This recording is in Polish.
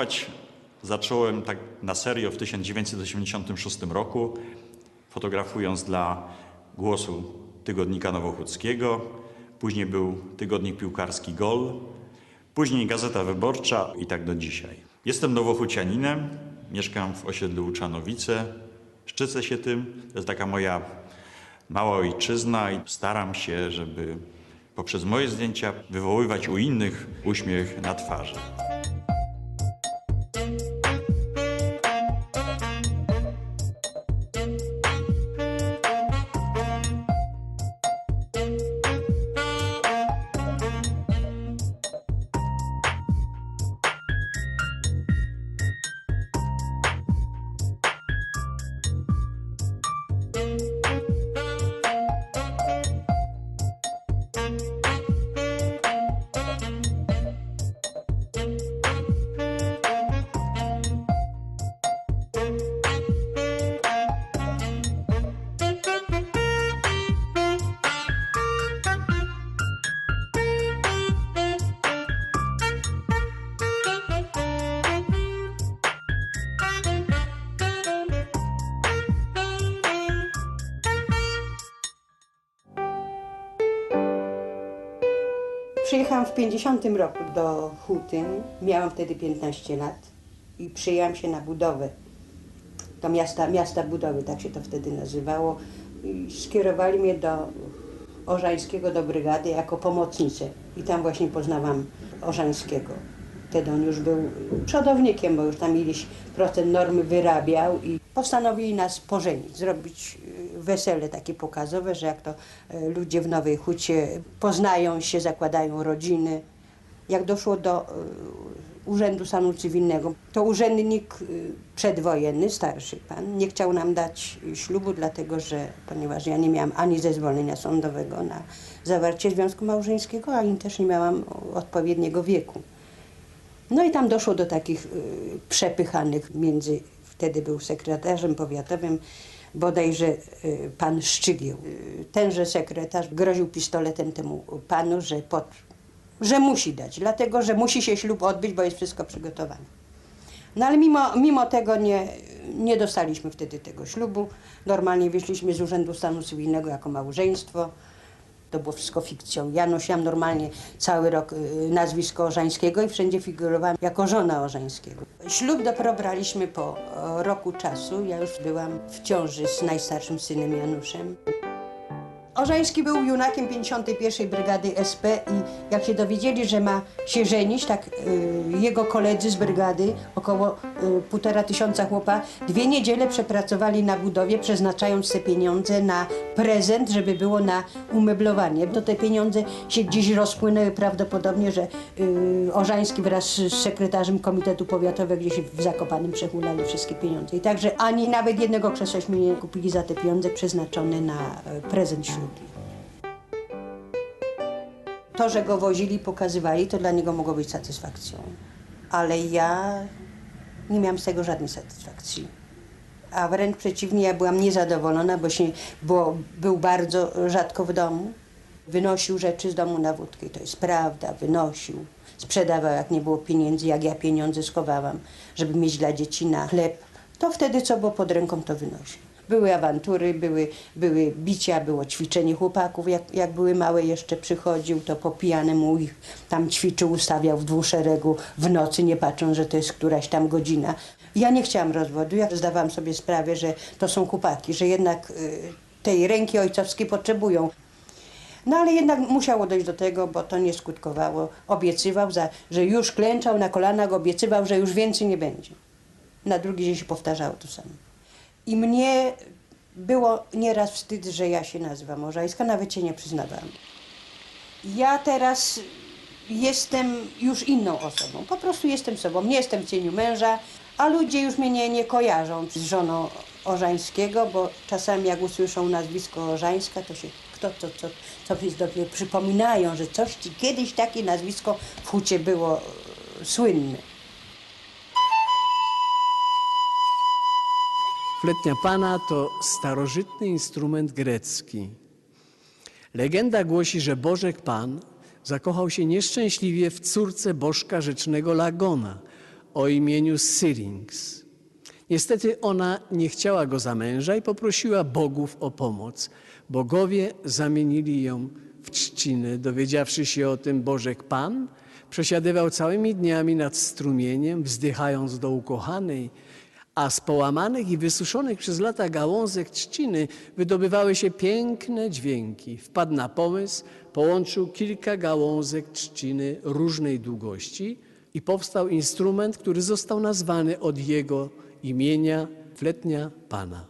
Fotografować zacząłem tak na serio w 1986 roku, fotografując dla Głosu Tygodnika Nowochódzkiego. Później był tygodnik piłkarski Gol, później Gazeta Wyborcza i tak do dzisiaj. Jestem nowochócianinem, mieszkam w osiedlu Łuczanowice, szczycę się tym, to jest taka moja mała ojczyzna i staram się, żeby poprzez moje zdjęcia wywoływać u innych uśmiech na twarzy. Przyjechałam w 50 roku do Huty. Miałam wtedy 15 lat i przyjęłam się na budowę. Do miasta, miasta budowy, tak się to wtedy nazywało. I skierowali mnie do Orzańskiego, do brygady jako pomocnicę. I tam właśnie poznałam Orzańskiego. Wtedy on już był przodownikiem, bo już tam ileś procent normy wyrabiał i postanowili nas pożenić, zrobić wesele takie pokazowe, że jak to y, ludzie w Nowej Hucie poznają się, zakładają rodziny. Jak doszło do y, Urzędu Stanu Cywilnego, to urzędnik y, przedwojenny, starszy pan, nie chciał nam dać ślubu, dlatego że, ponieważ ja nie miałam ani zezwolenia sądowego na zawarcie związku małżeńskiego, ani też nie miałam odpowiedniego wieku. No i tam doszło do takich przepychanych między, wtedy był sekretarzem powiatowym, bodajże y, pan Szczygieł. Y, tenże sekretarz groził pistoletem temu panu, że, pod, że musi dać, dlatego że musi się ślub odbyć, bo jest wszystko przygotowane. No ale mimo, mimo tego nie, nie dostaliśmy wtedy tego ślubu. Normalnie wyszliśmy z Urzędu Stanu Cywilnego jako małżeństwo. To było wszystko fikcją. Ja nosiłam normalnie cały rok y, nazwisko Orzańskiego i wszędzie figurowałam jako żona Orzańskiego. Ślub dopiero braliśmy po roku czasu. Ja już byłam w ciąży z najstarszym synem Januszem. Orzański był junakiem 51. Brygady SP i jak się dowiedzieli, że ma się żenić, tak y, jego koledzy z brygady, około y, półtora tysiąca chłopa, dwie niedziele przepracowali na budowie, przeznaczając te pieniądze na prezent, żeby było na umeblowanie. To te pieniądze się gdzieś rozpłynęły prawdopodobnie, że y, Orzański wraz z sekretarzem Komitetu Powiatowego gdzieś w Zakopanym przehulali wszystkie pieniądze. I także ani nawet jednego krzesłaśmy nie kupili za te pieniądze przeznaczone na e, prezent ślubny. To, że go wozili, pokazywali, to dla niego mogło być satysfakcją. Ale ja nie miałam z tego żadnej satysfakcji. A wręcz przeciwnie, ja byłam niezadowolona, bo się, bo był bardzo rzadko w domu. Wynosił rzeczy z domu na wódkę, i to jest prawda, wynosił. Sprzedawał, jak nie było pieniędzy, jak ja pieniądze schowałam, żeby mieć dla dzieci na chleb. To wtedy, co było pod ręką, to wynosił. Były awantury, były, były bicia, było ćwiczenie chłopaków. Jak, jak były małe, jeszcze przychodził, to po pijanemu ich tam ćwiczył, ustawiał w dwuszeregu w nocy, nie patrząc, że to jest któraś tam godzina. Ja nie chciałam rozwodu. Ja zdawałam sobie sprawę, że to są chłopaki, że jednak y, tej ręki ojcowskiej potrzebują. No ale jednak musiało dojść do tego, bo to nie skutkowało. Obiecywał, za, że już klęczał na kolanach, obiecywał, że już więcej nie będzie. Na drugi dzień się powtarzało to samo. I mnie było nieraz wstyd, że ja się nazywam Morzańska, nawet się nie przyznawałam. Ja teraz jestem już inną osobą. Po prostu jestem sobą. Nie jestem w cieniu męża, a ludzie już mnie nie, nie kojarzą z żoną Orzańskiego, bo czasami jak usłyszą nazwisko Orzańska, to się kto to, co, co sobie przypominają, że coś ci kiedyś takie nazwisko w Hucie było słynne. Fletnia Pana to starożytny instrument grecki. Legenda głosi, że Bożek Pan zakochał się nieszczęśliwie w córce bożka rzecznego Lagona, o imieniu Syrinx. Niestety ona nie chciała go za męża i poprosiła bogów o pomoc. Bogowie zamienili ją w trzcinę. Dowiedziawszy się o tym, Bożek Pan przesiadywał całymi dniami nad strumieniem, wzdychając do ukochanej, a z połamanych i wysuszonych przez lata gałązek trzciny wydobywały się piękne dźwięki. Wpadł na pomysł, połączył kilka gałązek trzciny różnej długości i powstał instrument, który został nazwany od jego imienia Fletnia Pana.